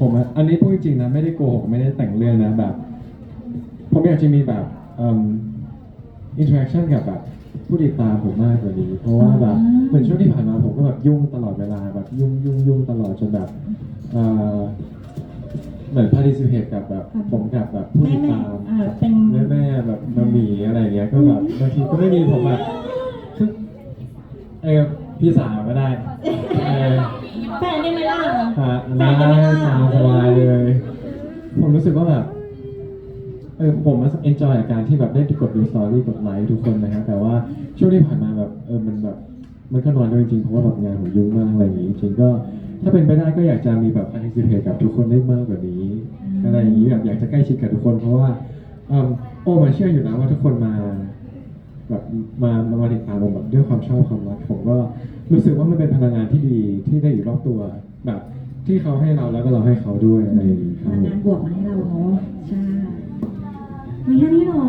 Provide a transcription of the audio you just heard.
ผมอะอันนี้พูดจริงๆนะไม่ได้โกหกไม่ได้แต่งเรื่องนะแบบ ผมอยากจะมีแบบอินเทอร์แอคชั่นกับแบบผู้ติดตามผมมากกว่านี้เพราะว่าแบบอ๋อเหมือนช่วงที่ผ่านมาผมก็แบบยุ่งตลอดเวลาแบบยุ่งยุ่งยุ่งตลอดจนแบบเอ่อเหมือน participate กับแบบผมกับแบบผู้ติดตามแม่ๆเออเป็น แม่แม่ๆแบบมามีอะไรอย่างเงี้ยก็แบบบางทีก็ไม่มีผมแบบคือเออพี่สาวก็ได้เออ แฟนได้ไหมล่ะ ฮะได้ตาสบายเลย ผมรู้สึกว่าแบบเออผมมาเอนจอยกับการที่แบบได้กดดูสตอรี่กดไลค์ทุกคนนะครับแต่ว่าช่วงที่ผ่านมาแบบเออมันแบบมันก็นอนด้วยจริงๆเพราะว่าแบบงานผมยุ่งมากอะไรอย่างงี้จริงก็ถ้าเป็นไปได้ก็อยากจะมีแบบ participate กับทุกคนได้มากกว่านี้อะไรอย่างนี้แบบอยากจะใกล้ชิดกับทุกคนเพราะว่าเอิ่มโอ้มาเชื่ออยู่นะว่าทุกคนมาแบบมามามาติดตามผมแบบด้วยความชอบความรักผมก็ รู้สึกว่ามันเป็นพลังงานที่ดีที่ได้อยู่รอบตัวแบบ ที่เขาให้เราแล้วก็เราให้เขาด้วยอะไรอย่างนี้คพรับลังผงานบวกมาให้เราเนาะใช่มีแค่นี้เหรอ